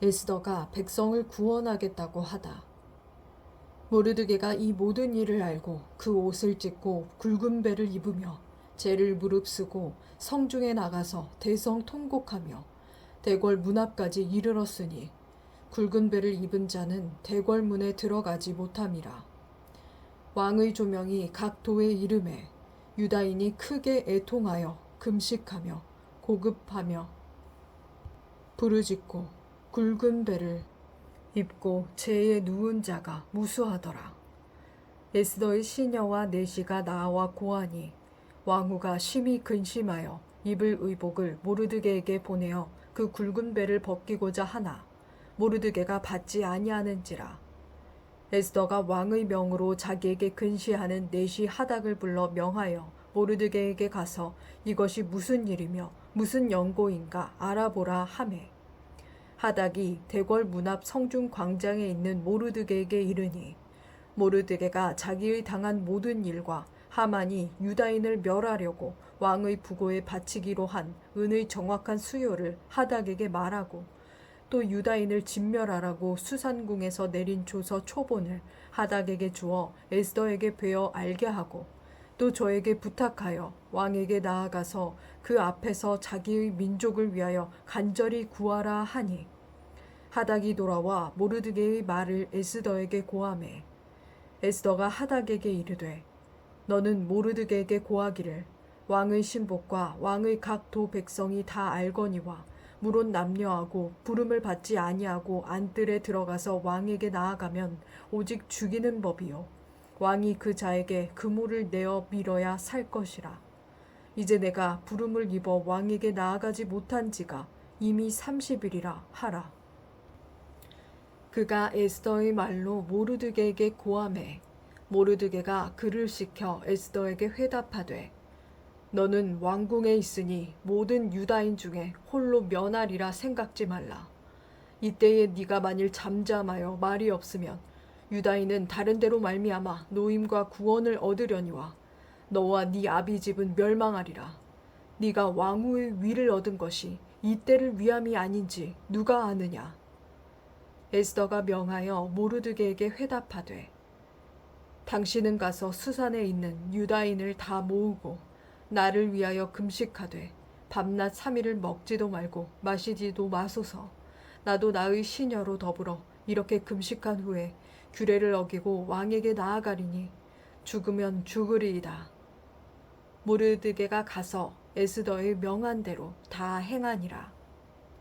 에스더가 백성을 구원하겠다고 하다. 모르드게가 이 모든 일을 알고 그 옷을 찢고 굵은 배를 입으며 죄를 무릅쓰고 성중에 나가서 대성 통곡하며 대궐 문 앞까지 이르렀으니 굵은 배를 입은 자는 대궐 문에 들어가지 못함이라. 왕의 조명이 각 도에 이름에 유다인이 크게 애통하여 금식하며 고급하며 부르짖고 굵은 배를 입고 죄에 누운 자가 무수하더라. 에스더의 시녀와 내시가 나와 고하니 왕후가 심히 근심하여 입을 의복을 모르드게에게 보내어 그 굵은 배를 벗기고자 하나 모르드게가 받지 아니하는지라. 에스더가 왕의 명으로 자기에게 근시하는 내시 하닥을 불러 명하여 모르드게에게 가서 이것이 무슨 일이며 무슨 연고인가 알아보라 하매 하닥이 대궐 문 앞 성중 광장에 있는 모르드게에게 이르니 모르드게가 자기의 당한 모든 일과 하만이 유다인을 멸하려고 왕의 부고에 바치기로 한 은의 정확한 수요를 하닥에게 말하고 또 유다인을 진멸하라고 수산궁에서 내린 조서 초본을 하닥에게 주어 에스더에게 베어 알게 하고 또 저에게 부탁하여 왕에게 나아가서 그 앞에서 자기의 민족을 위하여 간절히 구하라 하니. 하닥이 돌아와 모르드게의 말을 에스더에게 고하매 에스더가 하닥에게 이르되 너는 모르드게에게 고하기를 왕의 신복과 왕의 각 도 백성이 다 알거니와 물론 남녀하고 부름을 받지 아니하고 안뜰에 들어가서 왕에게 나아가면 오직 죽이는 법이요 왕이 그 자에게 그물을 내어 밀어야 살 것이라 이제 내가 부름을 입어 왕에게 나아가지 못한 지가 이미 30일이라 하라 그가 에스더의 말로 모르드게에게 고함해 모르드게가 그를 시켜 에스더에게 회답하되 너는 왕궁에 있으니 모든 유다인 중에 홀로 면하리라 생각지 말라. 이때에 네가 만일 잠잠하여 말이 없으면 유다인은 다른 데로 말미암아 노임과 구원을 얻으려니와 너와 네 아비 집은 멸망하리라. 네가 왕후의 위를 얻은 것이 이때를 위함이 아닌지 누가 아느냐. 에스더가 명하여 모르드게에게 회답하되 당신은 가서 수산에 있는 유다인을 다 모으고 나를 위하여 금식하되 밤낮 삼일을 먹지도 말고 마시지도 마소서. 나도 나의 시녀로 더불어 이렇게 금식한 후에 규례를 어기고 왕에게 나아가리니 죽으면 죽으리이다. 모르드게가 가서 에스더의 명한 대로 다 행하니라.